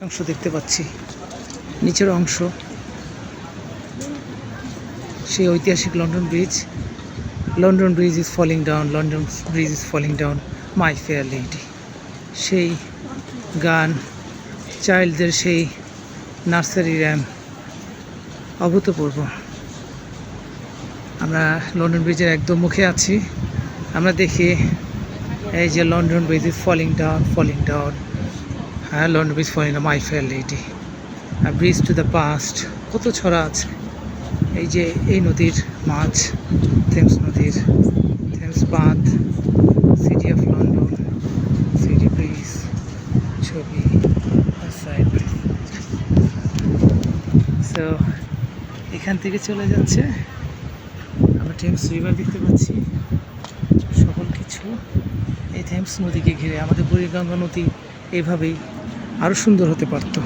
অংশ দেখতে পাচ্ছি। নিচের অংশ। সেই ঐতিহাসিক London bridge London bridge is falling down London bridge is falling down my fair lady সেই গান চাইল্ডদের সেই নার্সারি র্যাম অভূতপূর্ব। আমরা লন্ডন ব্রিজের একদম মুখে আছি। আমরা দেখি এই যে London bridge is falling down falling down হ্যাঁ London bridge falling down my fair lady bridge to the past, কত ছড়া আছে। এই যে এই নদীর মাছ, থেমস নদীর, থেমস বাঁধ city of London city bridge ছবি সাইড সো এখান থেকে চলে যাচ্ছে। আমরা থেমস রিভার দেখতে পাচ্ছি। সকল কিছু এই থেমস নদীকে ঘিরে। আমাদের বুড়িগঙ্গা নদী এভাবেই আরও সুন্দর হতে পারতো।